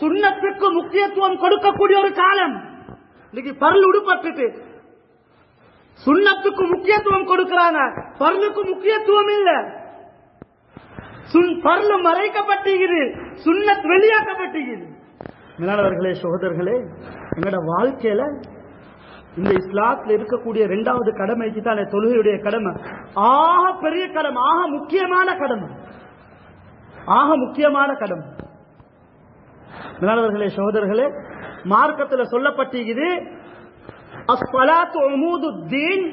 சுண்ணத்துக்கு முக்கியத்துவம் கொடுக்கக்கூடிய ஒரு காலம். இன்னைக்கு பருள் உடுப்பட்டுட்டு சுண்ணத்துக்கு முக்கியத்துவம் கொடுக்கிறாங்க. பருளுக்கு முக்கியத்துவம் இல்ல. பருள் மறைக்கப்பட்டுகிறது. சுண்ணத் வெளியாக்கப்பட்டுகிறது. மேலாளர்களே சகோதரர்களே எங்களோட வாழ்க்கையில இந்த இஸ்லாத்தில் இருக்கக்கூடிய இரண்டாவது கடமைக்கு தான் தொழுகையுடைய கடமை. ஆக பெரிய கடமை ஆக முக்கியமான கடமை. ஆக முக்கியமான கடமை. மேலாளர்களே சகோதரர்களே மார்க்கத்துல சொல்லப்பட்டிருக்குது அஸ்ஸலாத்து உமூது தீன்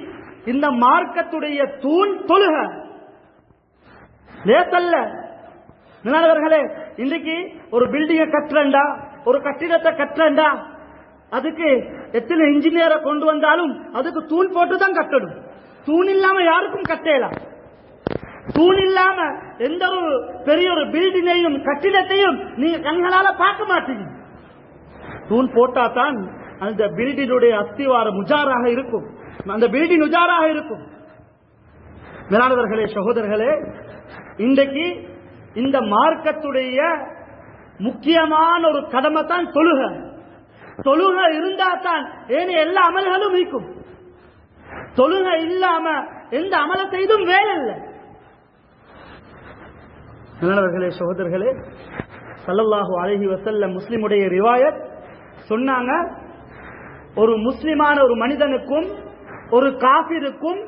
இந்த மார்க்கத்துடைய தூண் தொழுக. லேசல்ல. மேலாளர்களே இன்னைக்கு ஒரு பில்டிங்கை கட்டுறண்டா ஒரு கட்டிடத்தை கட்டுறண்டா அதுக்கு எத்தனை இன்ஜினியரை கொண்டு வந்தாலும் அதுக்கு தூண் போட்டு தான் கட்டணும். தூண் இல்லாம யாருக்கும் கட்டலாம் தூண் இல்லாம எந்த ஒரு பெரிய ஒரு பில்டிங்கையும் கட்டிடத்தையும் நீங்க கண்களால பார்க்க மாட்டீங்க. தூண் போட்டா தான் அந்த பில்டினுடைய அஸ்திவார முஜாராக இருக்கும். அந்த பில்டிங் உஜாராக இருக்கும். மேலானவர்களே சகோதரர்களே இன்றைக்கு இந்த மார்க்கத்துடைய முக்கியமான ஒரு கடமை தான் தொழுக. தொழுக இருந்தா தான் ஏன் எல்லா அமல்களும் இருக்கும் தொழுக இல்லாம எந்த அமல செய்தும் வேலை இல்லை. நல்லவர்களே சகோதரர்களே சல்லல்லாஹு அழகி வசல்ல முஸ்லிமுடைய ரிவாயத் சொன்னாங்க. ஒரு முஸ்லிமான ஒரு மனிதனுக்கும் ஒரு காபிருக்கும்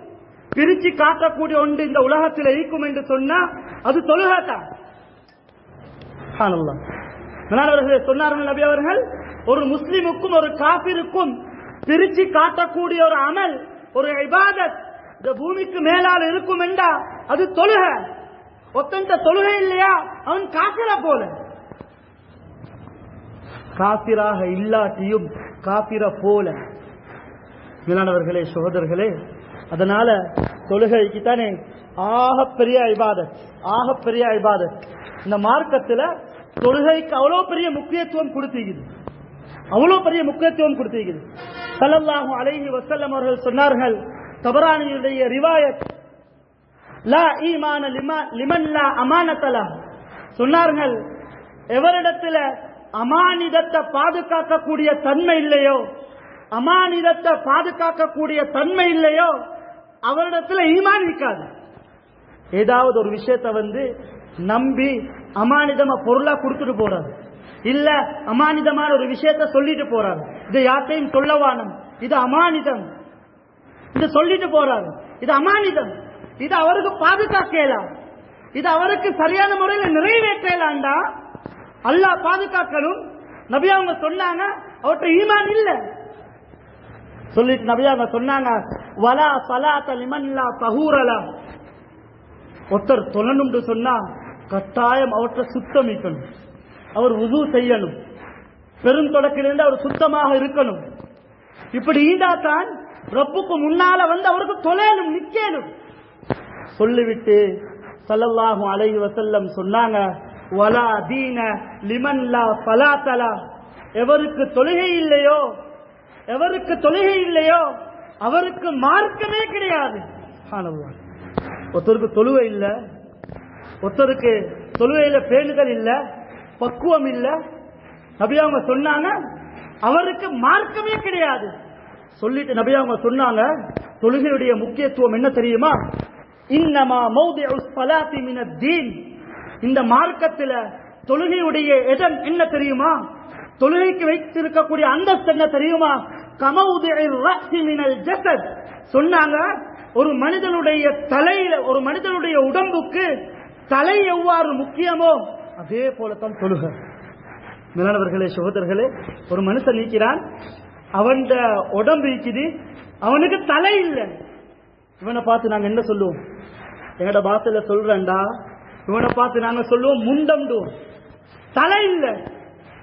பிரிச்சு காட்டக்கூடிய ஒன்று இந்த உலகத்தில் இருக்கும் என்று சொன்னா அது தொழுகத்தான் அவர்களே சொன்னார்கள் நபி அவர்கள் ஒரு முஸ்லிமுக்கும் ஒரு காபிருக்கும் பிரிச்சு காட்டக்கூடிய ஒரு அமல் ஒரு இபாதத் இந்த பூமிக்கு மேலால் இருக்கும் என்றா அது தொழுக. ஒத்தந்த தொழுகை இல்லையா? அவன் காசிரா போல. காபிராக இல்லாட்டியும் காபிர போல. மேலானவர்களே சகோதரர்களே அதனால தொழுகைக்கு தானே ஆகப்பெரிய ஐபாதத் ஆகப்பெரிய ஐபாதத் இந்த மார்க்கத்துல தொழுகைக்கு அவ்வளவு பெரிய முக்கியத்துவம் கொடுத்திருக்குது அவ்வளவு பெரிய முக்கியத்துவம் கொடுத்திருக்குது சல்லல்லாஹு அலைஹி வசல்லம் அவர்கள் சொன்னார்கள் தபரானியுடைய ரிவாயத் லா ஈமான லிமன் லா அமானத்தலா சொன்னார்கள் எவரிடத்துல அமானிதத்தை பாதுகாக்கக்கூடிய தன்மை இல்லையோ அமானிதத்தை பாதுகாக்கக்கூடிய தன்மை இல்லையோ அவரிடத்துல ஈமான் இருக்காது. ஏதாவது ஒரு விஷயத்தை வந்து நம்பி அமானிதமா பொருளா கொடுத்துட்டு போறாரு. இல்ல அமானிதமான ஒரு விஷயத்த சொல்லிட்டு போறாரு. இது யார்த்தையும் சொல்லவானம் இது அமானிதம். இது சொல்லிட்டு போறாரு. இது அமானிதம். இது அவருக்கு பாதுகாக்கலாம் இது அவருக்கு சரியான முறையில் நிறைவேற்றலாண்டா அல்லாஹ் பாதுகாக்கணும். நபி அவங்க சொன்னாங்க அவர்கிட்ட ஈமான் இல்ல. சொல்லிட்டு நபி அவங்க சொன்னாங்க வலா சலாத்த லிமன்லா தஹூரலா. ஒருத்தர் தொழணும்னு சொன்னா கட்டாயம் அவற்றை சுத்தமிக்கணும் அவர் உது செய்யணும். பெருந்தொடக்கிலிருந்து அவர் சுத்தமாக இருக்கணும். இப்படி ஈண்டாத்தான் ரப்புக்கு முன்னால வந்து அவருக்கு தொலையணும் நிக்கணும். சொல்லிவிட்டு சல்லல்லாஹு அலைஹி வசல்லம் சொன்னாங்க வலா தீன லிமன் லா எவருக்கு தொழுகை இல்லையோ எவருக்கு தொழுகை இல்லையோ அவருக்கு மார்க்கமே கிடையாது. ஒருத்தருக்கு தொழுகை இல்லை ஒருத்தருக்கு தொழுகையில பேணுதல் இல்ல பக்குவம் இல்ல. நபி அவங்க சொன்னாங்க அவருக்கு மார்க்கமே கிடையாது. சொல்லிட்டு நபி அவங்க சொன்னாங்க தொழுகையுடைய முக்கியத்துவம் என்ன தெரியுமா? இன்னமா மௌதிஉ ஸலாத்தி மின தீன். இந்த மார்க்கத்துல தொழுகையுடைய இடம் என்ன தெரியுமா? தொழுகைக்கு வைத்திருக்கக்கூடிய அந்தஸ்து என்ன தெரியுமா? கமௌதிஇர் ரஅஸி மினல் ஜெசத். சொன்னாங்க ஒரு மனிதனுடைய தலையில ஒரு மனிதனுடைய உடம்புக்கு தலை எவ்வாறு முக்கியமோ அதே போலத்தான் தொழுகை. மேலானவர்களே சகோதரர்களே ஒரு மனுஷன் நீக்கிறான் அவன் உடம்பு நீக்குது அவனுக்கு தலை இல்லை. இவனை பார்த்து நாங்க என்ன சொல்லுவோம்? எங்கட பாத்துல சொல்றேன்டா. இவனை பார்த்து நாங்க சொல்லுவோம் முண்டம்டு. தலை இல்ல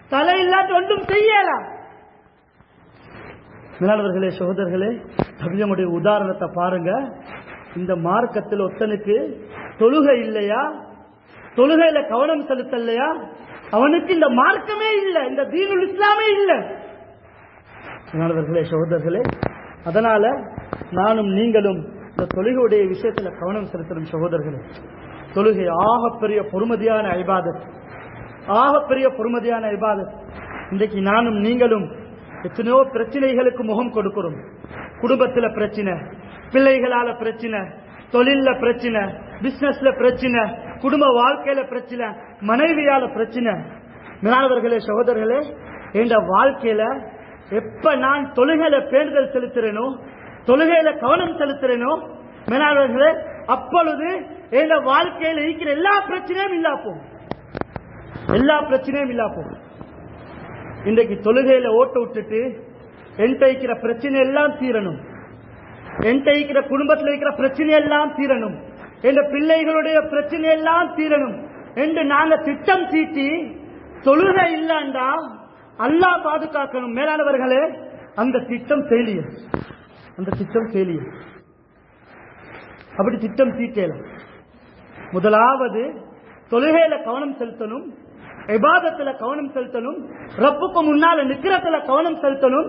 தலை இல்லாட்டு ஒன்றும் செய்யலாம் மேலாளர்களே சகோதரர்களே கவியமுடைய உதாரணத்தை பாருங்க. இந்த மார்க்கத்தில் ஒத்தனுக்கு தொழுகை இல்லையா? தொழுகையில கவனம் செலுத்தலையா? அவனுக்கு இந்த மார்க்கமே இல்லை இந்த தீனுல் இஸ்லாமே இல்லை. மாணவர்களே சகோதரர்களே அதனால நானும் நீங்களும் இந்த தொழுகையுடைய விஷயத்துல கவனம் செலுத்தணும் சகோதரர்களே. தொழுகை ஆகப்பெரிய பொறுமதியான ஐபாதத் ஆகப்பெரிய பொறுமதியான ஐபாதத் இன்றைக்கு நானும் நீங்களும் எத்தனையோ பிரச்சனைகளுக்கு முகம் கொடுக்கிறோம். குடும்பத்துல பிரச்சனை பிள்ளைகளால பிரச்சனை தொழில்ல பிரச்சனை பிசினஸ்ல பிரச்சனை குடும்ப வாழ்க்கையில பிரச்சனை மனைவியால பிரச்சனை. மாணவர்களே சகோதரர்களே என்ற வாழ்க்கையில எப்ப நான் தொழுகையில பேண்டுதல் செலுத்துறேனோ தொழுகையில கவனம் செலுத்துறேனோ மேலாளர்களே அப்பொழுது எங்க வாழ்க்கையில் இருக்கிற எல்லா பிரச்சனையும் இல்லா போகும். எல்லா பிரச்சனையும் இல்லா போகும். இன்றைக்கு தொழுகையில ஓட்ட விட்டுட்டு என்கிட்ட இருக்கிற பிரச்சனை எல்லாம் தீரணும். என்கிட்ட இருக்கிற குடும்பத்தில் இருக்கிற பிரச்சனை எல்லாம் தீரணும். என்ற பிள்ளைகளுடைய பிரச்சனை எல்லாம் தீரணும். என்று நாங்க திட்டம் தீட்டி தொழுகை இல்லாண்டா அல்லா பாதுகாக்கணும். மேலானவர்களே அந்த திட்டம் ஃபெயிலியர் அந்த திட்டம் ஃபெயிலியர் அப்படி திட்டம் தீட்டலாம் முதலாவது தொழுகையில கவனம் செலுத்தணும் இபாதத்துல கவனம் செலுத்தணும் ரப்புக்கு முன்னால நிக்கிறத்துல கவனம் செலுத்தணும்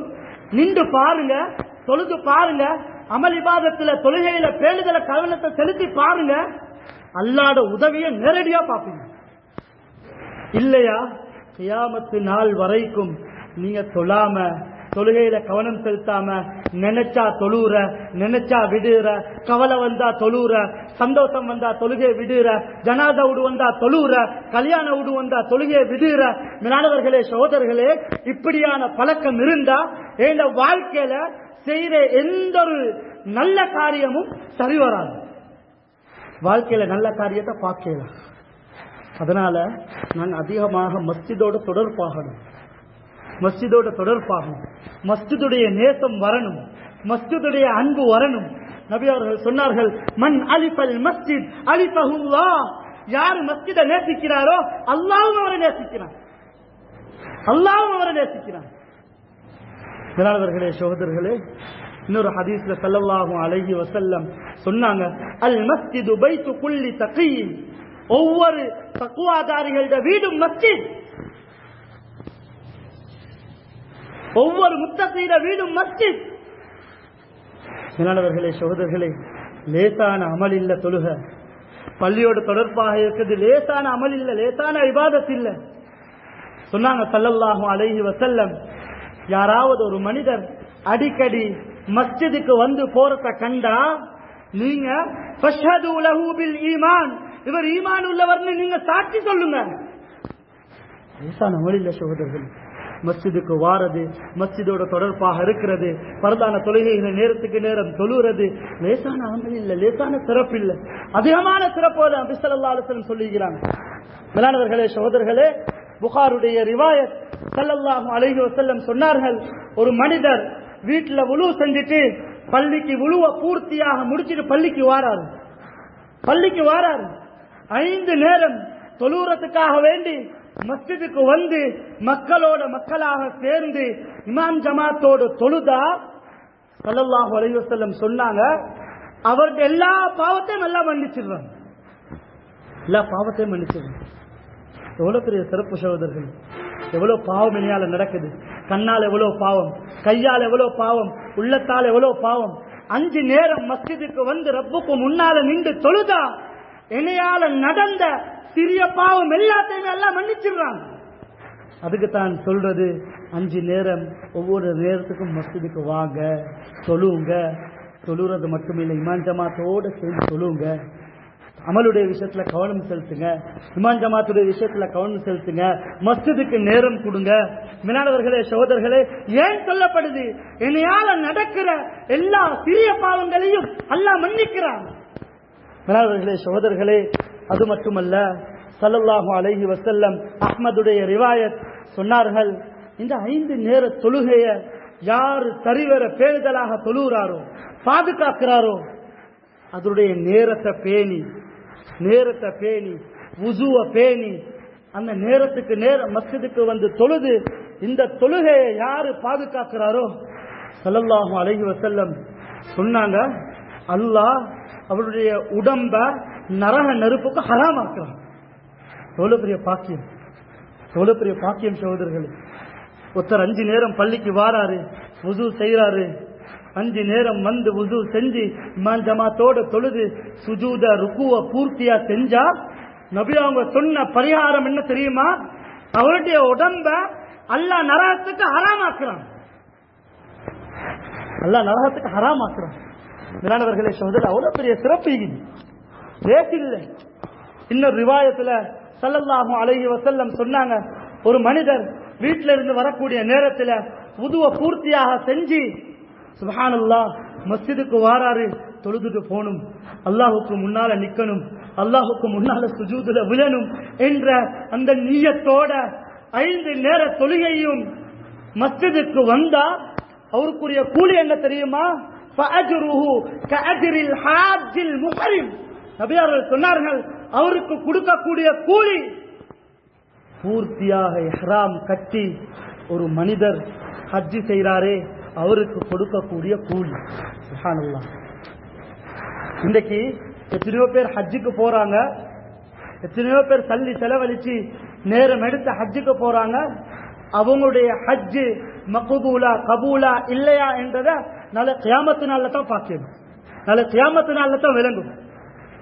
நின்று பாருங்க தொழுது பாருங்க அமல் இபாதத்துல தொழுகையில பேணுதல கவனத்தை செலுத்தி பாருங்க அல்லாட உதவியை நேரடியா பார்ப்பீங்க. இல்லையா? கியாமத்து நாள் வரைக்கும் நீங்க தொழாம தொழுகையில கவனம் செலுத்தாம நினைச்சா தொழுற நினைச்சா விடுற கவலை வந்தா தொழுற சந்தோஷம் வந்தா தொழுகை விடுற ஜனாத விடு வந்தா தொழுற கல்யாண விடு வந்தா தொழுகையை விடுற மினானவர்களே சகோதரர்களே இப்படியான பழக்கம் இருந்தா என் வாழ்க்கையில செய்யற எந்த ஒரு நல்ல காரியமும் சரி வராது. வாழ்க்கையில நல்ல காரியத்தை பார்க்கலாம் அதனால நான் அதிகமாக மஸ்ஜிதோட தொடர்பாகணும். மஸ்ஜிதோட தொடர்பாகும். மஸ்ஜிதுடைய நேசம் வரணும். மஸ்ஜிதுடைய அன்பு வரணும். நபி அவர்கள் சொன்னார்கள் மண் அலிபல் மஸ்ஜித் அலிபஹுல்லா யார் மஸ்ஜித நேசிக்கிறாரோ அல்லாவும் அவரை நேசிக்கிறான். அல்லாவும் அவரை நேசிக்கிறான். மேலாளர்களே சோதர்களே இன்னொரு ஹதீஸ்ல ஸல்லல்லாஹு அழகி வசல்லம் சொன்னாங்க அல் மஸ்ஜிது பைத்து புள்ளி தகியின் ஒவ்வொரு தக்குவாதாரிகளிட வீடும் மஸ்ஜித். ஒவ்வொரு முத்தசீர வீடும் மஸ்ஜித். மேலானவர்களே சகோதரர்களே லேசான அமல் இல்ல தொழுக. பள்ளியோடு தொடர்பாக இருக்குது லேசான அமல் இல்ல லேசான விவாதத்து இல்ல சொன்னாங்க சல்லல்லாஹு அலைஹி வசல்லம் யாராவது ஒரு மனிதர் அடிக்கடி மஸ்ஜிதுக்கு வந்து போறத கண்டா நீங்க பில் ஈமான். இவர் ஈமான் உள்ளவர்னு நீங்க சாட்சி சொல்லுங்க. லேசான அமல் இல்ல சகோதரர்கள். மஸ்ஜிதுக்கு வாரது மஸ்ஜிதோட தொடர்பாக இருக்கிறது பரதான தொழுகைகளை நேரத்துக்கு நேரம் தொழுகிறது லேசான அமல் இல்லை லேசான சிறப்பு இல்லை அதிகமான சிறப்போடு அபிசல்லா அலுவலம் சொல்லுகிறாங்க. மேலானவர்களே சகோதரர்களே புகாருடைய ரிவாயத் ஸல்லல்லாஹு அலைஹி செல்லம் சொன்னார்கள். ஒரு மனிதர் வீட்டுல உழு செஞ்சுட்டு பள்ளிக்கு உழுவ பூர்த்தியாக முடிச்சுட்டு பள்ளிக்கு வாராரு. பள்ளிக்கு வாராரு. ஐந்து நேரம் தொழுறதுக்காக வேண்டி மஸ்ஜிதுக்கு வந்து மக்களோட மக்களாக சேர்ந்து இமாம் ஜமாத்தோடு தொழுதா? ஸல்லல்லாஹு அலைவசல்லம் சொன்னாங்க. அவருக்கு எல்லா பாவத்தையும் எல்லாம் மன்னிச்சிடுறாங்க. எல்லா பாவத்தையும் மன்னிச்சிடுறாங்க. எவ்வளவு பெரிய சிறப்பு சகோதரர்கள். எவ்வளவு பாவம் இனியால நடக்குது. கண்ணால் எவ்வளவு பாவம் கையால் எவ்வளவு பாவம் உள்ளத்தால் எவ்வளவு பாவம். அஞ்சு நேரம் மஸ்ஜிதுக்கு வந்து ரப்புக்கு முன்னால நின்று தொழுதா? இணையால நடந்த சிறிய பாவம் எல்லாத்தையுமே எல்லாம் மன்னிச்சிடுறாங்க. அதுக்கு தான் சொல்றது அஞ்சு நேரம் ஒவ்வொரு நேரத்துக்கும் மஸ்ஜிதுக்கு வாங்க சொல்லுங்க சொல்லுறது மட்டுமில்லை இமான் ஜமாத்தோட சேர்ந்து சொல்லுங்க அமலுடைய விஷயத்துல கவனம் செலுத்துங்க. இமான் ஜமாத்துடைய விஷயத்துல கவனம் செலுத்துங்க. மஸ்ஜிதுக்கு நேரம் கொடுங்க. மினாடவர்களே சகோதரர்களே ஏன் சொல்லப்படுது? என்னையால நடக்கிற எல்லா சிறிய பாவங்களையும் அல்ல மன்னிக்கிறான். மினாடவர்களே சகோதரர்களே அது மட்டுமல்ல சல்லல்லாஹு அலஹி வசல்லம் அஹ்மதுடைய ரிவாயத் சொன்னார்கள் இந்த ஐந்து நேர தொழுகைய யார் சரிவர பேணுதலாக தொழுகிறாரோ பாதுகாக்கிறாரோ அதனுடைய நேரத்தை பேணி நேரத்தை பேணி உசுவ பேணி அந்த நேரத்துக்கு நேர மஸ்ஜிதுக்கு வந்து தொழுது இந்த தொழுகையை யாரு பாதுகாக்கிறாரோ ஸல்லல்லாஹு அழகி வசல்லம் சொன்னாங்க அல்லாஹ் அவருடைய உடம்ப நரக நெருப்புக்கு ஹராமாக்குறான் எவ்வளவு பெரிய பாக்கியம். எவ்வளவு பெரிய பாக்கியம் சகோதரர்கள். ஒருத்தர் அஞ்சு நேரம் பள்ளிக்கு வாராரு உசு செய்யறாரு அஞ்சு நேரம் வந்து உசு செஞ்சு இமான் ஜமாத்தோட தொழுது சுஜூத ருக்குவ பூர்த்தியா செஞ்சா நபி அவங்க சொன்ன பரிகாரம் என்ன தெரியுமா? அவருடைய உடம்ப அல்லாஹ் நரகத்துக்கு ஹராமாக்குறான் அல்லாஹ் நரகத்துக்கு ஹராமாக்குறான் மேலானவர்களே சொல்றது அவ்வளவு பெரிய சிறப்பு இது லேசில்லை இன்னொரு ரிவாயத்துல ஸல்லல்லாஹு அலைஹி வசல்லம் சொன்னாங்க ஒரு மனிதர் வீட்டில இருந்து வரக்கூடிய நேரத்துல உதுவ பூர்த்தியாக செஞ்சு சுபஹானல்லாஹ் மஸ்ஜிதுக்கு வாராரு தொழுதுட்டு போகணும். அல்லாஹுக்கு முன்னால நிக்கணும் அல்லாஹுக்கு முன்னால சுஜூதுல விழணும் என்ற அந்த நீயத்தோட ஐந்து நேர தொழுகையும் மஸ்ஜிதுக்கு வந்தா அவருக்குரிய கூலி என்ன தெரியுமா? நபியார்கள் சொன்னார்கள் அவருக்கு கொடுக்கக்கூடிய கூலி பூர்த்தியாக எஹ்ராம் கட்டி ஒரு மனிதர் ஹஜ்ஜி செய்கிறாரே அவருக்கு கொடுக்கக்கூடிய கூலி. சுஹானுல்லா. இன்றைக்கு எத்தனையோ பேர் ஹஜ்ஜுக்கு போறாங்க எத்தனையோ பேர் தள்ளி செலவழிச்சு நேரம் எடுத்து ஹஜ்ஜுக்கு போறாங்க அவங்களுடைய ஹஜ்ஜு மக்குபூலா கபூலா இல்லையா என்றத நல்ல கியாமத்து நாளில் தான் பார்க்கணும். நல்ல கியாமத்து நாளில் தான் விளங்கும்.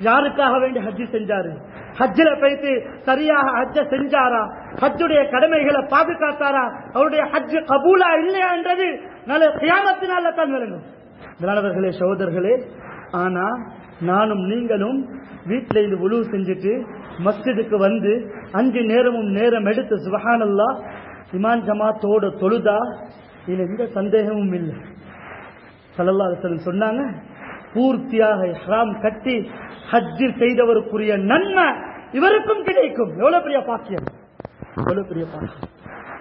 யாருக்காக வேண்டி ஹஜ்ஜி செஞ்சாரு? ஹஜ்ஜில போயிட்டு சரியாக ஹஜ்ஜ செஞ்சாரா? ஹஜ்ஜுடைய கடமைகளை பாதுகாத்தாரா? அவருடைய ஹஜ்ஜு கபூலா இல்லையா என்றது நல்ல கியாமத்தினால தான் விளங்கும் மேலானவர்களே சகோதரர்களே ஆனா நானும் நீங்களும் வீட்டில இது உழு செஞ்சுட்டு மஸ்ஜிதுக்கு வந்து அஞ்சு நேரமும் நேரம் எடுத்து சுபஹானல்லா இமான் ஜமாத்தோட தொழுதா? இதுல எந்த சந்தேகமும் இல்லை. சல்லல்லாஹு சொன்னாங்க பூர்த்தியாக ஹராம் கட்டி ஹஜ்ஜு செய்தவருக்குரிய நன்மை இவருக்கும் கிடைக்கும். எவ்வளவு பெரிய பாக்கியம்? எவ்வளவு பெரிய பாக்கியம்.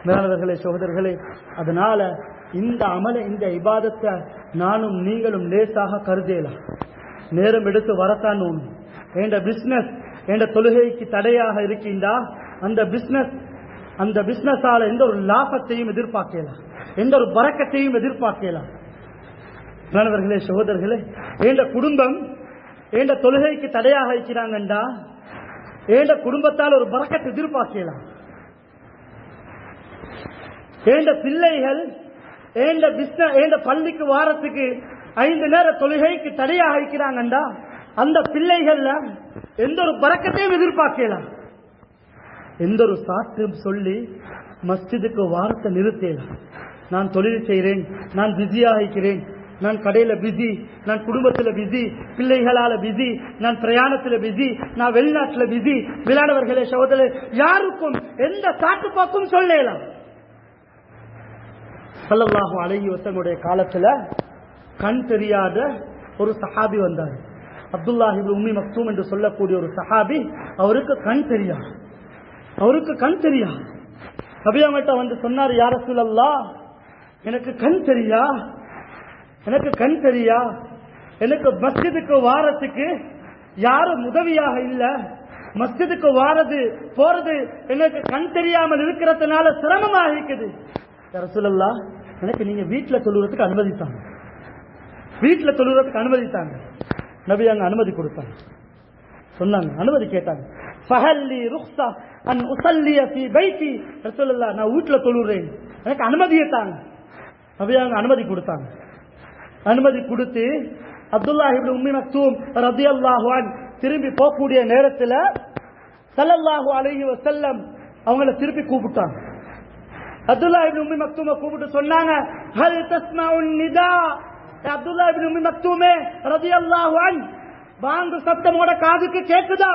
மேலாளர்களே சகோதரர்களே அதனால இந்த அமல இந்த இபாதத்தை நானும் நீங்களும் லேசாக கருதலாம் நேரம் எடுத்து வரத்தான் ஒண்ணு என்ற பிசினஸ் என்ற தொழுகைக்கு தடையாக இருக்கின்றா? அந்த பிசினஸ் அந்த பிசினஸால எந்த ஒரு லாபத்தையும் எதிர்பார்க்கலாம் எந்த ஒரு பறக்கத்தையும் எதிர்பார்க்கலாம் மாணவர்களே சகோதரர்களே என்ற குடும்பம் ஏண்ட தொழுகைக்கு தடையாக வைக்கிறாங்கண்டா? ஏண்ட குடும்பத்தால் ஒரு பறக்கத்தை எதிர்பார்க்கலாம் ஏண்ட பிள்ளைகள் ஏண்ட பிஸ்ன ஏண்ட பள்ளிக்கு வாரத்துக்கு ஐந்து நேர தொழுகைக்கு தடையாக வைக்கிறாங்கண்டா? அந்த பிள்ளைகள்ல எந்த ஒரு பறக்கத்தையும் எதிர்பார்க்கலாம் எந்த ஒரு சாட்டும் சொல்லி மஸ்ஜிதுக்கு வாரத்தை நிறுத்தலாம் நான் தொழில் செய்கிறேன் நான் பிஸியாக இருக்கிறேன். நான் கடையில பிஸி நான் குடும்பத்துல பிஸி பிள்ளைகளால பிஸி நான் பிரயாணத்துல பிஸி நான் வெளிநாட்டுல பிஸி விளையாடவர்களே சகோதரர் யாருக்கும் எந்த சாட்டுப்பாக்கும் சொல்லலாம். சல்லல்லாஹு அழகி ஒருத்தனுடைய காலத்துல கண் தெரியாத ஒரு சஹாபி வந்தார். அப்துல்லாஹி உமி உம்மி மக்தூம் என்று சொல்லக்கூடிய ஒரு சஹாபி அவருக்கு கண் தெரியாது. அவருக்கு கண் தெரியாது. நபியாமட்ட வந்து சொன்னார் யார சொல்லல்லா எனக்கு கண் தெரியா? எனக்கு கண் தெரியா? எனக்கு மஸ்ஜிதுக்கு வாரத்துக்கு யாரும் உதவியாக இல்ல. மஸ்ஜிதுக்கு வாரது போறது எனக்கு கண் தெரியாமல் இருக்கிறதுனால சிரமமாக இருக்குது ரசூலல்லா எனக்கு நீங்க வீட்டுல சொல்லுறதுக்கு அனுமதித்தாங்க. வீட்டுல சொல்லுறதுக்கு அனுமதித்தாங்க. நபி அங்க அனுமதி கொடுத்தாங்க. சொன்னாங்க அனுமதி கேட்டாங்க. ஃபஹல்லி ருக்ஸா அன் உஸல்லிய ஃபீ பைத்தி. ரசூலல்லா நான் வீட்டுல தொழுறேன் எனக்கு அனுமதியை தாங்க நபி அங்க அனுமதி கொடுத்தாங்க. அனுமதி கொடுத்து அப்துல்லா இப்னு உம்மி மக்தூம் ரலியல்லாஹு அன் திரும்பி போகக்கூடிய நேரத்தில் ஸல்லல்லாஹு அலைஹி செல்லம் அவங்கள திருப்பி கூப்பிட்டாங்க. அப்துல்லா இப்னு உம்மி மக்தூம கூப்பிட்டு சொன்னாங்க ஹல் தஸ்மஉன் நிதா அப்துல்லா இப்னு உம்மி மக்தூமே ரலியல்லாஹு அன் பாங்கு சத்தமோட காதுக்கு கேட்குதா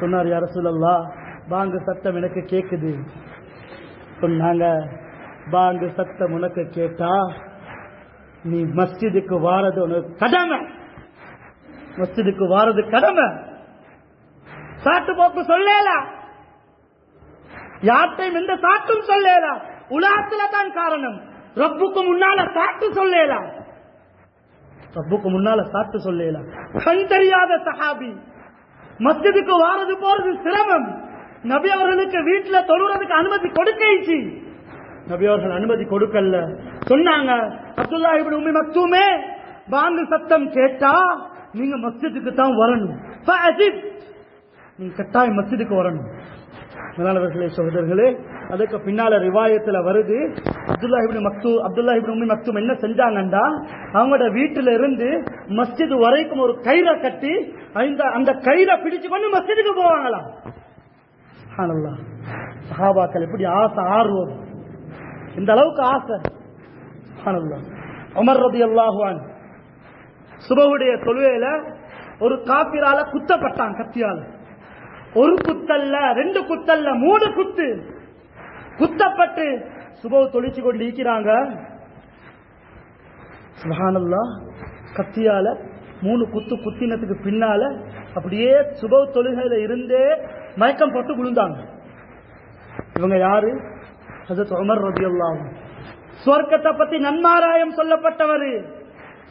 சொன்னார் யா ரசூலல்லாஹ் பாங்கு சத்தம் எனக்கு கேட்குது சொன்னாங்க பாங்கு சத்தம் உனக்கு கேட்டா நீ மஸ்ஜிதுக்கு வாரது உனக்கு கடமை. மஸ்ஜிதுக்கு வாரது கடமை. சாட்டு போக்கு சொல்லலாம் யார்ட்டையும் எந்த சாட்டும் சொல்லலாம் உலகத்துல தான் காரணம். ரப்புக்கு முன்னால சாட்டு சொல்லலாம் ரப்புக்கு முன்னால சாட்டு சொல்லலாம் கண் தெரியாத சஹாபி. மஸ்ஜிதுக்கு வாரது போறது சிரமம். நபி அவர்களுக்கு வீட்டுல தொழுறதுக்கு அனுமதி கொடுக்கச்சு நபியவர்கள் அனுமதி கொடுக்கல. சொன்னாங்க அப்துல்லா இப்படி உண்மை மக்தூமே பாங்கு சத்தம் கேட்டா நீங்க மஸ்ஜிதுக்கு தான் வரணும். நீங்க கட்டாயம் மஸ்ஜிதுக்கு வரணும். மேலாளர்களே சகோதரர்களே அதுக்கு பின்னால ரிவாயத்துல வருது அப்துல்லா இப்னு மக்தூ அப்துல்லா இப்னு உம்மி மக்தூம் என்ன செஞ்சாங்கண்டா அவங்களோட வீட்டுல இருந்து மஸ்ஜித் வரைக்கும் ஒரு கயிறை கட்டி அந்த அந்த கயிறை பிடிச்சு கொண்டு மஸ்ஜிதுக்கு போவாங்களாம். சஹாபாக்கள் எப்படி ஆசை ஆர்வம். இந்த அளவுக்கு ஆசை. சுப்ஹானல்லாஹ். உமர் ரலியல்லாஹு அன்ஹு. சுபவுடைய தொழுகையில ஒரு காப்பிரால குத்தப்பட்டான் கத்தியால். ஒரு குத்தல்ல ரெண்டு குத்தல்ல மூணு குத்து. குத்தப்பட்டு சுபவ தொழிச்சு கொண்டு இருக்கிறாங்க. சுபஹானல்லா கத்தியால மூணு குத்து குத்தினத்துக்கு பின்னால அப்படியே சுபவ தொழுகையில இருந்தே மயக்கம் போட்டு விழுந்தாங்க. இவங்க யாரு? ஹசரத் உமர் ரதியல்லாஹு சுவர்க்கத்தை பத்தி நன்மாராயம் சொல்லப்பட்டவர்.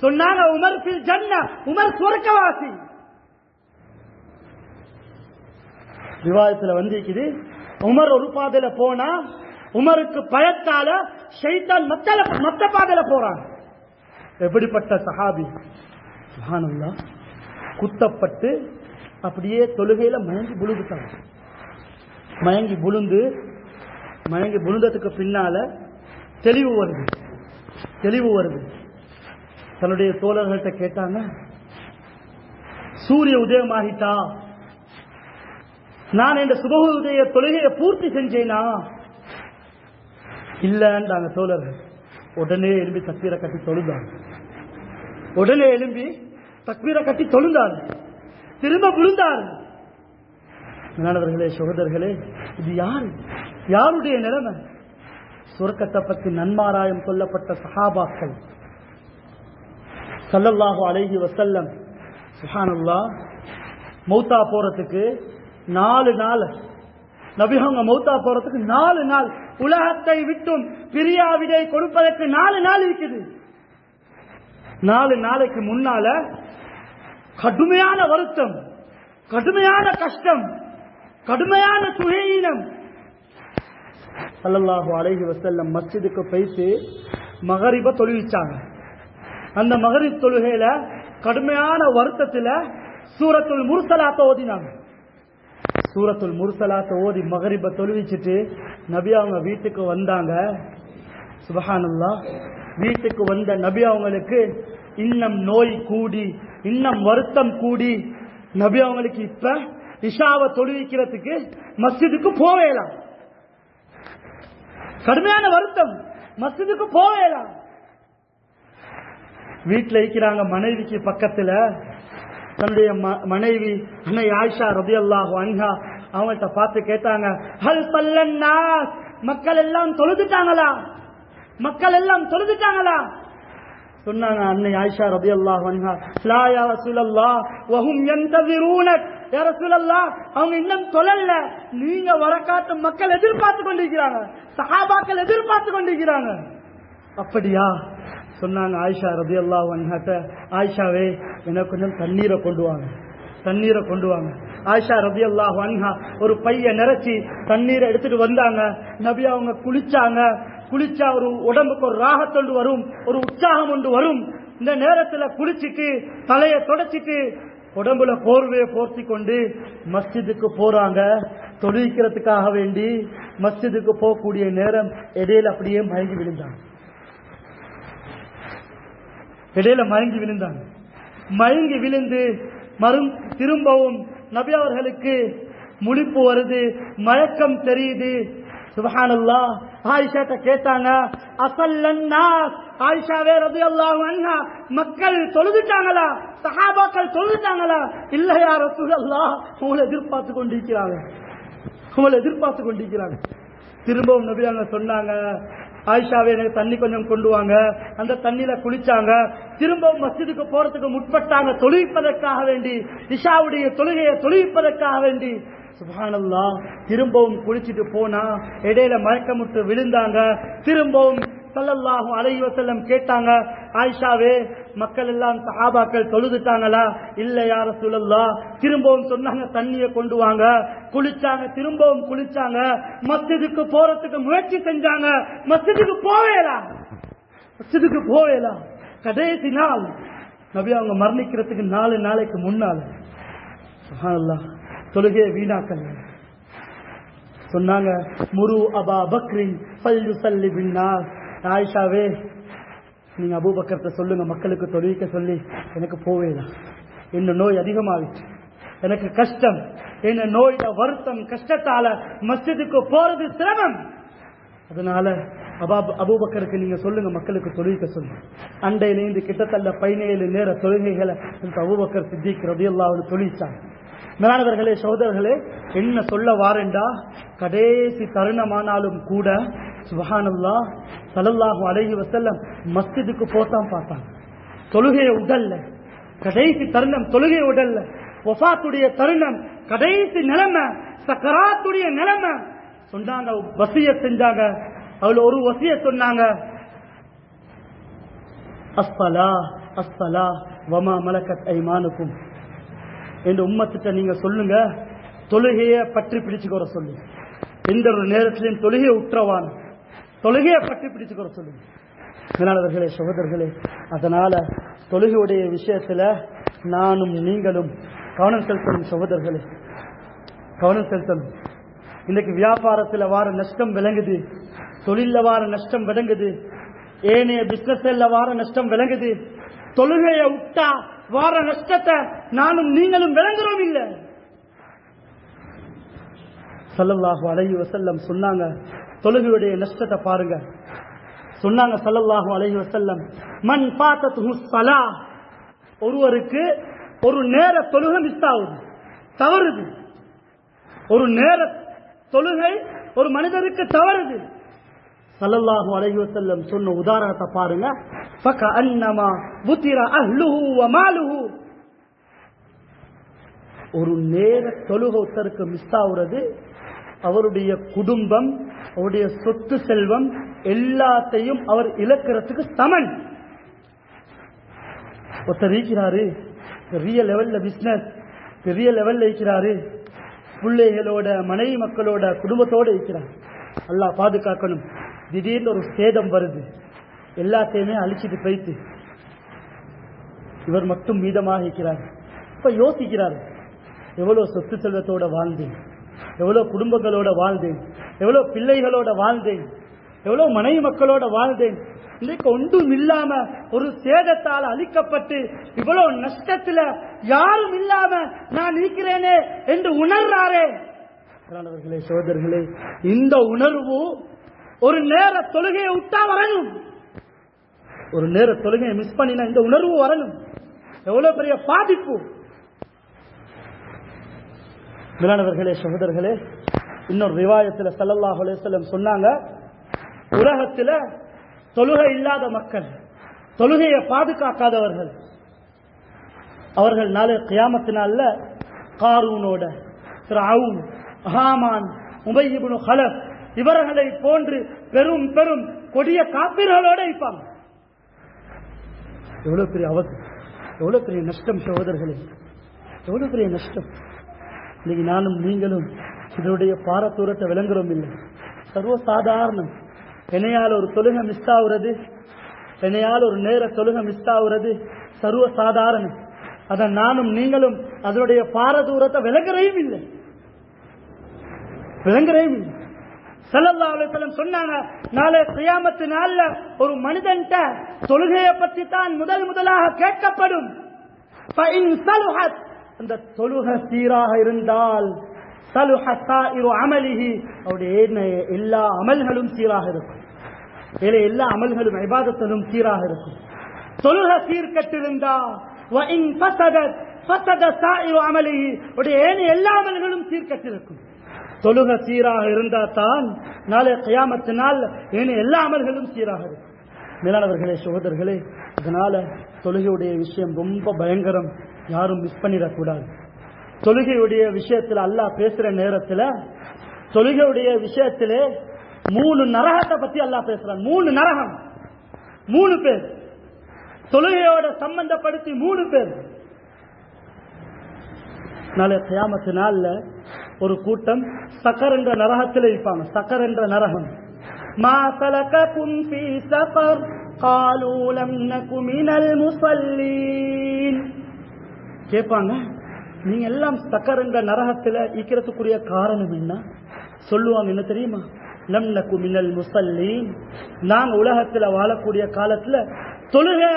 சொன்னாங்க உமர் ஃபில் ஜன்னா உமர் சுவர்க்கவாசி விவாதத்துல வந்திருக்குது உமர் ஒரு பாதையில போனா உமருக்கு பயத்தால ஷைத்தான் மத்தல மத்த பாதையில போறாங்க. எப்படிப்பட்ட சஹாபி? சுப்ஹானல்லாஹ் குத்தப்பட்டு அப்படியே தொழுகையில மயங்கி புழுதுட்டாங்க. மயங்கி புழுந்து மயங்கி புழுந்ததுக்கு பின்னால தெளிவு வருது. தெளிவு வருது. தன்னுடைய தோழர்கள்ட்ட கேட்டாங்க சூரிய உதயமாகிட்டா? நான் இந்த சுப உதய தொழுகையை பூர்த்தி செஞ்சேனா? இல்லன்றாங்க தோழர்கள். உடனே எழும்பி தக்வீரை கட்டி தொழுந்தாங்க உடனே எழும்பி தக்வீரை கட்டி தொழுந்தார் திரும்ப விழுந்தாரு. மாணவர்களே சகோதரர்களே இது யாரு? யாருடைய நிலைமை? சொர்க்கத்தை பற்றி நன்மாராயம் சொல்லப்பட்ட சஹாபாக்கள். சல்லல்லாஹு அழகி வசல்லம் சுஹானுல்லா மௌத்தா போறதுக்கு நாலு நாள். நபிஹங்க மௌத்தா போறதுக்கு நாலு நாள். உலகத்தை விட்டும் பிரியாவிடை கொடுப்பதற்கு நாலு நாள் இருக்குது. நாலு நாளைக்கு முன்னால கடுமையான வருத்தம் கடுமையான கஷ்டம் கடுமையான சுகையினம் சல்லல்லாஹு அலைஹி வசல்லம் மஸ்ஜிதுக்கு போயிட்டு மகரிப தொழுவிச்சாங்க. அந்த மகரிப் தொழுகையில கடுமையான வருத்தத்துல சூரத்துள் முர்சலாத்த ஓதினாங்க. சூரத்துள் முர்சலாத்த ஓதி மகரிப தொழுவிச்சுட்டு நபி அவங்க வீட்டுக்கு வந்தாங்க. சுபஹானல்லா. வீட்டுக்கு வந்த நபி அவங்களுக்கு இன்னும் நோய் கூடி இன்னும் வருத்தம் கூடி நபி அவங்களுக்கு இப்ப இஷாவை தொழுவிக்கிறதுக்கு மஸ்ஜிதுக்கு போவேலாம். கடுமையான வருத்தம். மசிதுக்கு போவேலாம் வீட்டில் இருக்கிறாங்க மனைவிக்கு பக்கத்துல. தன்னுடைய மனைவி அன்னை ஆயிஷா ரபி அல்லாஹு அன்ஹா அவங்கள்ட்ட பார்த்து கேட்டாங்க ஹல் பல்லன்னா மக்கள் எல்லாம் தொழுதுட்டாங்களா? மக்கள் எல்லாம் தொழுதுட்டாங்களா? சொன்னாங்க அன்னை ஆயிஷா ரபி அல்லாஹ் அன்ஹா லாயா யா ரசூலல்லாஹ் வஹும் யன்தஸிரூனக் யா ரசூலல்லாஹ் அவங்க இன்னும் தொழல்ல. நீங்க வரக்காட்டு மக்கள் எதிர்பார்த்து கொண்டிருக்கிறாங்க. சஹாபாக்கள் எதிர்பார்த்து கொண்டிருக்கிறாங்க. அப்படியா? சொன்னாங்க ஆயிஷா ரபி அல்லாஹ் ஆயிஷாவே எனக்கு கொஞ்சம் தண்ணீரை கொண்டு வாங்க. தண்ணீரை கொண்டு வாங்க. ஆயிஷா ரபி அல்லாஹ் வன்ஹா ஒரு பைய நிறைச்சி தண்ணீரை எடுத்துட்டு வந்தாங்க. நபி அவங்க குளிச்சாங்க. குளிச்சா ஒரு உடம்புக்கு ஒரு ராகத்தொண்டு வரும் ஒரு உற்சாகம் ஒன்று வரும். இந்த நேரத்துல குளிச்சுட்டு தலையை தொடச்சிட்டு உடம்புல போர்வையை போர்த்தி கொண்டு மஸ்ஜிதுக்கு போறாங்க. தொழுவிக்கிறதுக்காக வேண்டி மஸ்ஜிதுக்கு போகக்கூடிய நேரம் இடையில அப்படியே மயங்கி விழுந்தாங்க இடையில மயங்கி விழுந்தாங்க மயங்கி விழுந்து மறு திரும்பவும் நபி அவர்களுக்கு முழிப்பு வருது. மயக்கம் தெரியுது. சுபஹானல்லா. ஆயிஷாட்ட கேட்டாங்க அசல்லன்னா ஆயிஷாவே ரபி அல்லாஹ் மக்கள் தொழுதுட்டாங்களா? சஹாபாக்கள் தொழுதுட்டாங்களா? இல்லையா ரசூலல்லா. உங்களை எதிர்பார்த்து கொண்டிருக்கிறாங்க உங்களை எதிர்பார்த்து கொண்டிருக்கிறாங்க திரும்பவும் நபி அங்க சொன்னாங்க ஆயிஷாவே எனக்கு தண்ணி கொஞ்சம் கொண்டு வாங்க. அந்த தண்ணியில குளிச்சாங்க. திரும்பவும் மஸ்ஜிதுக்கு போறதுக்கு முற்பட்டாங்க தொழுவிப்பதற்காக வேண்டி. இஷாவுடைய தொழுகையை தொழுவிப்பதற்காக வேண்டி. சுபானல்லா திரும்பவும் குளிச்சுட்டு போனா இடையில மயக்கமுட்டு விழுந்தாங்க. திரும்பவும் சல்லல்லாஹும் அலைஹி செல்லம் கேட்டாங்க ஆயிஷாவே மக்கள் எல்லாம் சஹாபாக்கள் தொழுதுட்டாங்களா? இல்ல யார சூழல்லா திரும்பவும் சொன்னாங்க தண்ணியை கொண்டு வாங்க. குளிச்சாங்க திரும்பவும் குளிச்சாங்க. மஸ்ஜிதுக்கு போறதுக்கு முயற்சி செஞ்சாங்க. மஸ்ஜிதுக்கு போவேலா? மஸ்ஜிதுக்கு போவேலா? கடைசி நாள். நபி அவங்க மரணிக்கிறதுக்கு நாலு நாளைக்கு முன்னால. சுப்ஹானல்லாஹ் தொழுகையை வீணாக்கல். சொன்னாங்க முரு அபா பக்ரின் பல்லு சல்லி பின்னார். ஆயிஷாவே நீங்க அபூபக்கரத்தை சொல்லுங்க மக்களுக்கு தொழுவிக்க சொல்லி எனக்கு போவேலாம் என்ன நோய் அதிகமாகிச்சு எனக்கு கஷ்டம். என்ன நோயிட வருத்தம் கஷ்டத்தால மஸ்ஜிதுக்கு போறது சிரமம். அதனால அபா அபூபக்கருக்கு நீங்க சொல்லுங்க மக்களுக்கு தொழுவிக்க சொல்லுங்க அண்டையிலேருந்து கிட்டத்தட்ட பதினேழு நேர தொழுகைகளை அபூபக்கர் சித்திக் ரபியல்லாவோட தொழிச்சாங்க மேலானவர்களே சோதர்களே என்ன சொல்ல வாரண்டா? கடைசி தருணமானாலும் கூட சுபஹானல்லா சலல்லாஹு அழகி வஸல்லம் மஸ்ஜிதுக்கு போத்தான் பார்த்தாங்க தொழுகைய உடல்ல கடைசி தருணம் தொழுகை உடல்ல ஒசாத்துடைய தருணம் கடைசி நிலைமை சக்கராத்துடைய நிலைமை. சொன்னாங்க வசிய செஞ்சாங்க. அவள ஒரு வசிய சொன்னாங்க அஸ்பலா அஸ்பலா வமா மலக்கத் ஐமானுக்கும். என்று உம்மத்திட்ட நீங்க சொல்லுங்க. தொழுகையை பற்றி பிடிச்சுக்கோர சொல்லி. எந்த ஒரு நேரத்திலையும் தொழுகையை உற்றவான. தொழுகையை பற்றி பிடிச்சுக்கோர சொல்லுங்க மேலாளர்களே சகோதரர்களே அதனால தொழுகையுடைய விஷயத்துல நானும் நீங்களும் கவனம் செலுத்தணும் சகோதரர்களே. கவனம் செலுத்தணும். இன்னைக்கு வியாபாரத்துல வார நஷ்டம் விளங்குது. தொழில வார நஷ்டம் விளங்குது. ஏனைய பிசினஸ் வார நஷ்டம் விளங்குது. தொழுகையை விட்டா வார நஷ்டத்தை நானும் நீங்களும் விளங்குறோம் இல்ல. சல்லல்லாஹு அலஹி வசல்லம் சொன்னாங்க தொழுகையுடைய நஷ்டத்தை பாருங்க. சொன்னாங்க சல்லல்லாஹு அலஹி வசல்லம் மண் பார்த்தது ஸலா. ஒருவருக்கு ஒரு நேர தொழுகை மிஸ் ஆகுது. தவறுது. ஒரு நேர தொழுகை ஒரு மனிதருக்கு தவறுது. சல்லல்லாஹு அலைஹி வஸல்லம் சொன்ன உதாரணத்தை பாருங்க. ஃபகஅன்னமா புத்திர அஹ்லுஹு வ மாலுஹு. ஒரு நேர தொழுக ஒருத்தருக்கு மிஸ் ஆகுறது அவருடைய குடும்பம் அவருடைய சொத்து செல்வம் எல்லாத்தையும் அவர் இழக்கிறதுக்கு சமன். ஒருத்தர் இருக்கிறாரு பெரிய லெவல்ல பிசினஸ் பெரிய லெவல்ல இருக்கிறாரு பிள்ளைகளோட மனைவி மக்களோட குடும்பத்தோட இருக்கிறார். அல்லா பாதுகாக்கணும். திடீர்னு ஒரு சேதம் வருது. எல்லாத்தையுமே அழிச்சிட்டு போயிட்டு. இவர் மட்டும் மீதமாக இருக்கிறார். இப்ப யோசிக்கிறார் எவ்வளவு சொத்து செல்வத்தோட வாழ்ந்தேன். எவ்வளவு குடும்பங்களோட வாழ்ந்தேன். எவ்வளவு பிள்ளைகளோட வாழ்ந்தேன். எவ்வளவு மனைவி மக்களோட வாழ்ந்தேன். இன்றைக்கு ஒன்றும் இல்லாம ஒரு சேதத்தால் அழிக்கப்பட்டு இவ்வளவு நஷ்டத்துல யாரும் இல்லாம நான் இருக்கிறேனே என்று உணர்றாரே. மேலானவர்களே சோதர்களே இந்த உணர்வு ஒரு நேர தொழுகையை விட்டா வரணும். ஒரு நேர தொழுகையை மிஸ் பண்ணினா இந்த உணர்வு வரணும். எவ்வளவு பெரிய பாதிப்பு. மிலானவர்களே சகோதரர்களே இன்னொரு ரிவாயத்தில் சல்லல்லாஹு அலைஹி சொன்னாங்க உலகத்துல தொழுகை இல்லாத மக்கள் தொழுகையை பாதுகாக்காதவர்கள் அவர்கள் நாளை கியாமத்தினால காரூனோட ஹாமான் உபயிபுனு ஹலப் இவர்களை போன்று பெரும் பெரும் கொடிய காப்பீர்களோட இருப்பாங்க. எவ்வளவு பெரிய அவத்து எவ்வளவு பெரிய நஷ்டம் சகோதரர்களே. எவ்வளவு பெரிய நஷ்டம். இன்னைக்கு நானும் நீங்களும் இதனுடைய பாரத்தூரத்தை விளங்குறோம் இல்லை. சர்வசாதாரணம். என்னையால் ஒரு தொழுகை மிஸ் ஆகுறது? என்னையால் ஒரு நேர தொழுகை மிஸ் ஆகுறது? சர்வசாதாரணம். அதை நானும் நீங்களும் அதனுடைய பாரதூரத்தை விளங்குறையும் இல்லை. விளங்குறையும் இல்லை. செல்லல்லா அலுவலம் சொன்னாங்க நாளை கியாமத்து நாள்ல ஒரு மனிதன்ட்ட தொழுகையை பற்றி தான் முதல் முதலாக கேட்கப்படும். அந்த தொழுக சீராக இருந்தால் அமலிகி அவருடைய எல்லா அமல்களும் சீராக இருக்கும். ஏழை எல்லா அமல்களும் விவாதத்திலும் சீராக இருக்கும். தொழுக சீர்கட்டிருந்தா எல்லா அமல்களும் சீர்கட்டிருக்கும். தொழுக சீராக இருந்தா தான் நாளை கையாமத்தினால் நாள் எல்லா அமல்களும் சீராக இருக்கும் மேலானவர்களே சகோதரர்களே அதனால தொழுகையுடைய விஷயம் ரொம்ப பயங்கரம். யாரும் மிஸ் பண்ணிடக்கூடாது. தொழுகையுடைய விஷயத்துல அல்லாஹ் பேசுற நேரத்துல தொழுகையுடைய விஷயத்திலே மூணு நரகத்தை பத்தி அல்லாஹ் பேசுறான். மூணு நரகம். மூணு பேர். தொழுகையோட சம்பந்தப்படுத்தி மூணு பேர். நாளை கியாமத்து நாள்ல ஒரு கூட்டம் சக்கர் என்ற நரகத்தில் இருப்பாங்க சக்கர் என்ற நரகம் ما سلككم في سقر قالوا لم نك من المصلين கேட்பாங்க நீங்க எல்லாம் சக்கர் என்ற நரகத்துல ஈக்கிறதுக்குரிய காரணம் என்ன சொல்லுவாங்க என்ன தெரியுமா லம் நக்கு மினல் முசல்லீன் நாங்க உலகத்துல வாழக்கூடிய காலத்துல தொழுகை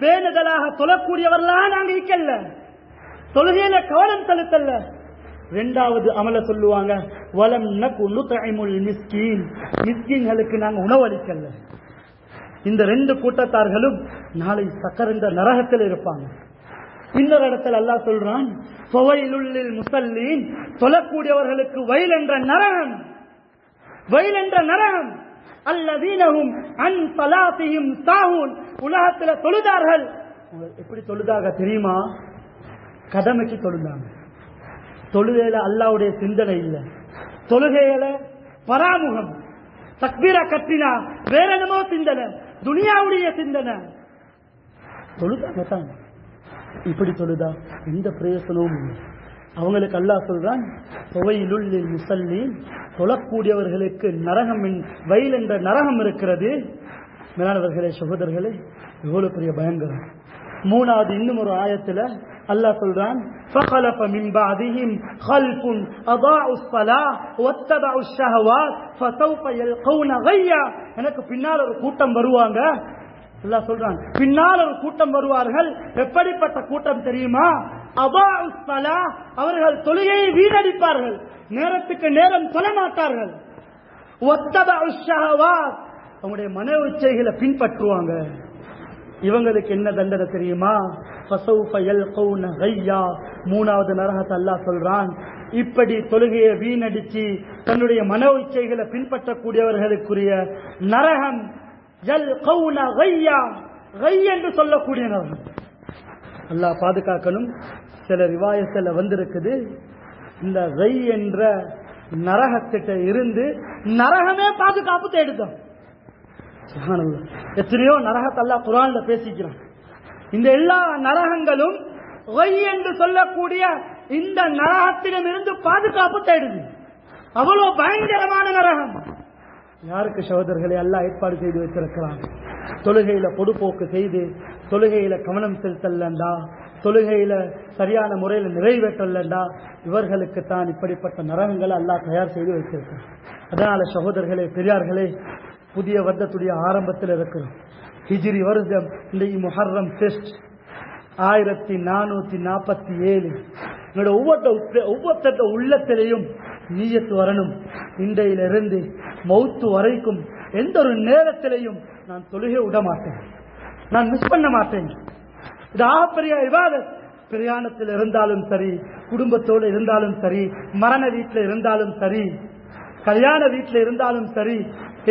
பேணுதலாக தொழக்கூடியவர்களா நாங்க ஈக்கல்ல தொழுகையில கவனம் செலுத்தல்ல ரெண்டாவது அமல சொல்லுவாங்க வலம் நகு நுத்இமுல் மிஸ்கீன். மிஸ்கீன்களுக்கு நாங்க உணவளிக்கல. இந்த ரெண்டு கூட்டத்தார்களும் நாளை சக்கரந்த நரகத்தில் இருப்பாங்க. இன்னொரு இடத்துல அல்லா சொல்றான் ஃபவைலுல்லில் முசல்லீன் சொல்லக்கூடியவர்களுக்கு வயல் என்ற நரகம். வயல் என்ற நரகம். அல்லதீனஹும் அன் சலாத்தியும் சாஹூன். உலகத்தில் தொழுதார்கள். எப்படி தொழுதாக தெரியுமா? கடமைக்கு தொழுதாங்க தொழுகையில அல்லாவுடைய சிந்தனை இல்லை. தொழுகையில பராமுகம். தக்பீரா கட்டினா வேற என்னமோ சிந்தனை. துனியாவுடைய சிந்தனை. தொழுதா இப்படி தொழுதா? எந்த பிரயோசனமும் இல்லை. அவங்களுக்கு அல்லாஹ் சொல்றான் முசல்லின். தொழக்கூடியவர்களுக்கு நரகம் வயல் என்ற நரகம் இருக்கிறது. மேலானவர்களே சகோதரர்களே எவ்வளவு பெரிய பயங்கரம். மூணாவது இன்னும் ஒரு ஆயத்துல அல்லாஹ் சொல்றான் فخلف من بعدهم خلف اضاعوا الصلاه واتبعوا الشهوات فسوف يلقون غيا எனக்கு பின்னால் ஒரு கூட்டம் வருவாங்க அல்லாஹ் சொல்றான் பின்னால் ஒரு கூட்டம் வருவார்கள் எப்படிப்பட்ட கூட்டம் தெரியுமா அபாஉ ஸலா அவர்கள் தொழுகையை வீணடிப்பார்கள் நேரத்துக்கு நேரம் தொழ மாட்டார்கள் ஒத்தபஉ ஷஹவாத் அவங்களுடைய மன இச்சைகளை பின்பற்றுவாங்க இவங்களுக்கு என்ன தண்டனை தெரியுமா? மூணாவது நரகத்தை அல்லா சொல்றான் இப்படி தொழுகையை வீணடிச்சு தன்னுடைய மன உச்சைகளை பின்பற்றக்கூடியவர்களுக்குரிய நரகம் என்று சொல்லக்கூடிய நரகம். அல்லா பாதுகாக்கணும். சில ரிவாயத்தில் வந்திருக்குது. இந்த ரை என்ற நரகத்திட்ட இருந்து நரகமே பாதுகாப்பு தேடுதான் எத்தனையோ நரகத்தை அல்லாஹ் குரான்ல பேசிக்கிறான். இந்த எல்லா நரகங்களும் ஒய் என்று சொல்லக்கூடிய இந்த நரகத்திடம் இருந்து பாதுகாப்பு தேடுது. அவ்வளவு பயங்கரமான நரகம். யாருக்கு சகோதரர்களை எல்லாம் ஏற்பாடு செய்து வைத்திருக்கிறான். தொழுகையில பொடுபோக்கு செய்து தொழுகையில கவனம் செலுத்தலண்டா? தொழுகையில சரியான முறையில நிறைவேற்றலண்டா? இவர்களுக்கு தான் இப்படிப்பட்ட நரகங்களை எல்லாம் தயார் செய்து வைத்திருக்கிறான். அதனால சகோதரர்களே பெரியார்களே புதிய வருடத்துடைய ஆரம்பத்தில் இருக்கிறோம். ஹிஜிரி வருடம் இன்றைக்கு முஹர்ரம் ஃபெஸ்ட் ஆயிரத்தி நானூத்தி நாற்பத்தி ஏழு. எங்களோட ஒவ்வொரு ஒவ்வொருத்த உள்ளத்திலையும் நீயத்து வரணும். இன்றையிலிருந்து மௌத்து வரைக்கும் எந்த ஒரு நேரத்திலையும் நான் தொழுகை விட மாட்டேன். நான் மிஸ் பண்ண மாட்டேன். இது ஆகப்பெரிய இபாதத். பிரயாணத்தில் இருந்தாலும் சரி குடும்பத்தோடு இருந்தாலும் சரி மரண வீட்டில் இருந்தாலும் சரி கல்யாண வீட்டில் இருந்தாலும் சரி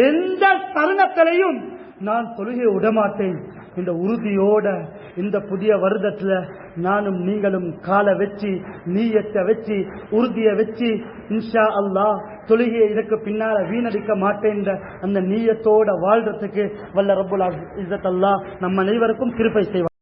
எந்த தருணத்திலையும் நான் தொழுகை விடமாட்டேன். இந்த உறுதியோட இந்த புதிய வருடத்துல நானும் நீங்களும் காலை வச்சு நீயத்தை வச்சு உறுதியை வச்சு இன்ஷா அல்லாஹ் தொழுகையை இதுக்கு பின்னால வீணடிக்க மாட்டேன்ற அந்த நீயத்தோட வாழ்றதுக்கு வல்ல ரப்புல் இஸ்ஸத் அல்லாஹ் நம்ம அனைவருக்கும் கிருப்பை செய்வார்.